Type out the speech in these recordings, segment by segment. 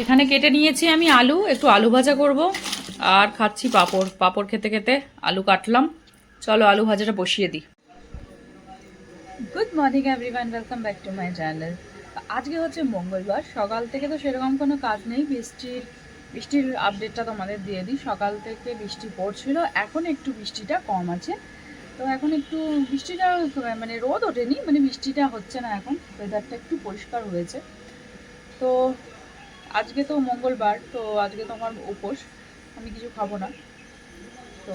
এখানে কেটে নিয়েছি আমি আলু, একটু আলু ভাজা করব। আর খাচ্ছি পাঁপড়। পাঁপড় খেতে খেতে আলু কাটলাম। চলো আলু ভাজাটা বসিয়ে দিই। Good morning everyone welcome back to my channel আজকে হচ্ছে মঙ্গলবার। সকাল থেকে তো সেরকম কোনো কাজ নেই। বৃষ্টির বৃষ্টির আপডেটটা তোমাদের দিয়ে দিই। সকাল থেকে বৃষ্টি পড়ছিল। এখন একটু বৃষ্টিটা কম আছে। তো এখন একটু বৃষ্টিটা মানে রোদ ওঠেনি। মানে বৃষ্টিটা হচ্ছে না এখন। ওয়েদারটা একটু পরিষ্কার হয়েছে। তো আজকে তো মঙ্গলবার, তো আজকে তো আমার উপোস, আমি কিছু খাব না। তো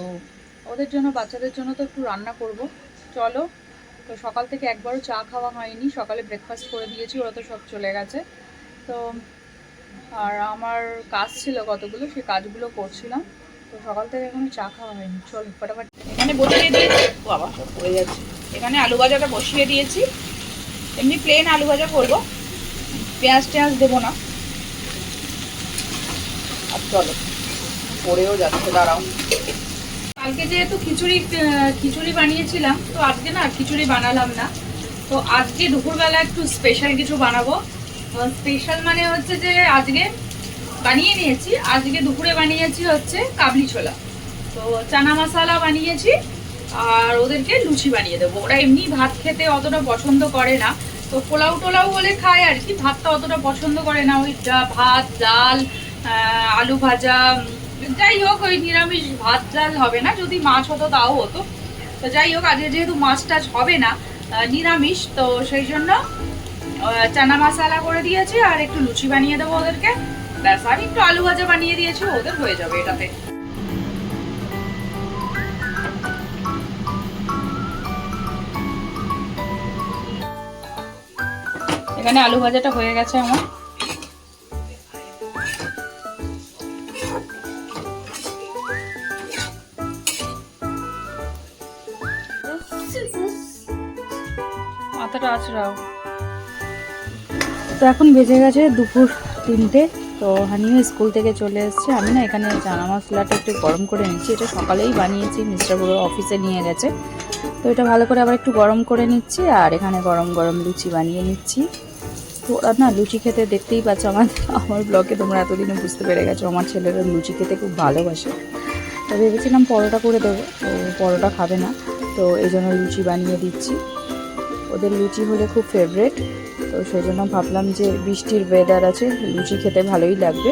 ওদের জন্য, বাচ্চাদের জন্য তো একটু রান্না করব। চলো, তো সকাল থেকে একবারও চা খাওয়া হয়নি, সকালে ব্রেকফাস্ট করে দিয়েছি, ওরা তো সব চলে গেছে। তো আর আমার কাজ ছিল কতগুলো, সেই কাজগুলো করছিলাম। তো সকাল থেকে এখনও চা খাওয়া হয়নি। চল, ফটাফট। এখানে বসিয়ে দিয়েছি। বাবা, সব পড়ে যাচ্ছে। এখানে আলু ভাজাটা বসিয়ে দিয়েছি। এমনি প্লেন আলু ভাজা করব। পেঁয়াজ টেঁয়াজ দেবো না। চলো পড়েও যাচ্ছে, দাঁড়াও। কালকে যেহেতু খিচুড়ি খিচুড়ি বানিয়েছিলাম, তো আজকে না খিচুড়ি বানালাম না। তো আজকে দুপুরবেলা একটু স্পেশাল কিছু বানাবো। স্পেশাল মানে হচ্ছে যে আজকে বানিয়ে নিয়েছি। আজকে দুপুরে বানিয়েছি হচ্ছে কাবলি ছোলা। তো চানা মশলা বানিয়েছি, আর ওদেরকে লুচি বানিয়ে দেবো। ওরা এমনি ভাত খেতে অতটা পছন্দ করে না। তো পোলাও টোলাও বলে খায় আর কি, ভাতটা অতটা পছন্দ করে না। ওই ভাত, ডাল আলু ভাজা যাই হোক, ওই নিরামিষ ভাত ডাল হবে না, যদি মাছ হতো তাও হতো। তো যাই হোক, আজকে যেহেতু মাছ টাছ হবে না নিরামিষ, তো সেই জন্য চানা মশালা করে দিয়েছি, আর একটু লুচি বানিয়ে দেবো ওদেরকে। ব্যাস আমি একটু আলু ভাজা বানিয়ে দিয়েছি, ওদের হয়ে যাবে এটাতে। এখানে আলু ভাজাটা হয়ে গেছে আমার। তো এখন বেজে গেছে দুপুর তিনটে, তো হানিও স্কুল থেকে চলে এসেছে। আমি না এখানে চানা মশলাটা একটু গরম করে নিচ্ছি। এটা সকালেই বানিয়েছি, মিস্টার বুড়ো অফিসে নিয়ে গেছে। তো এটা ভালো করে আবার একটু গরম করে নিচ্ছি আর এখানে গরম গরম লুচি বানিয়ে নিচ্ছি। তো ওরা না, লুচি খেতে দেখতেই পাচ্ছ আমার আমার ব্লগে তোমরা এতদিনে বুঝতে পেরে গেছো, আমার ছেলেরা লুচি খেতে খুব ভালোবাসে। তো ভেবেছিলাম পরোটা করে দেবো, তো পরোটা খাবে না। তো এই জন্য লুচি বানিয়ে দিচ্ছি। ওদের লুচি হলে খুব ফেভারেট তো সেই জন্য ভাবলাম যে বৃষ্টির ওয়েদার আছে লুচি খেতে ভালোই লাগবে।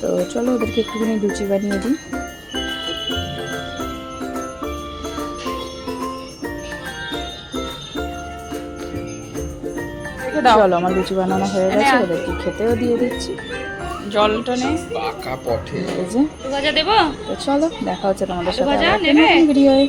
তো চলো ওদেরকে একটুখানি লুচি বানিয়ে দিই। চলো আমার লুচি বানানো হয়ে গেছে ওদেরকে খেতেও দিয়ে দিচ্ছি। জলটা নেই পাকা পথে এই যে। ভাজা দেবো? তো চলো দেখা হচ্ছে তোমাদের সাথে ভাজা নেবে? নতুন ভিডিওয়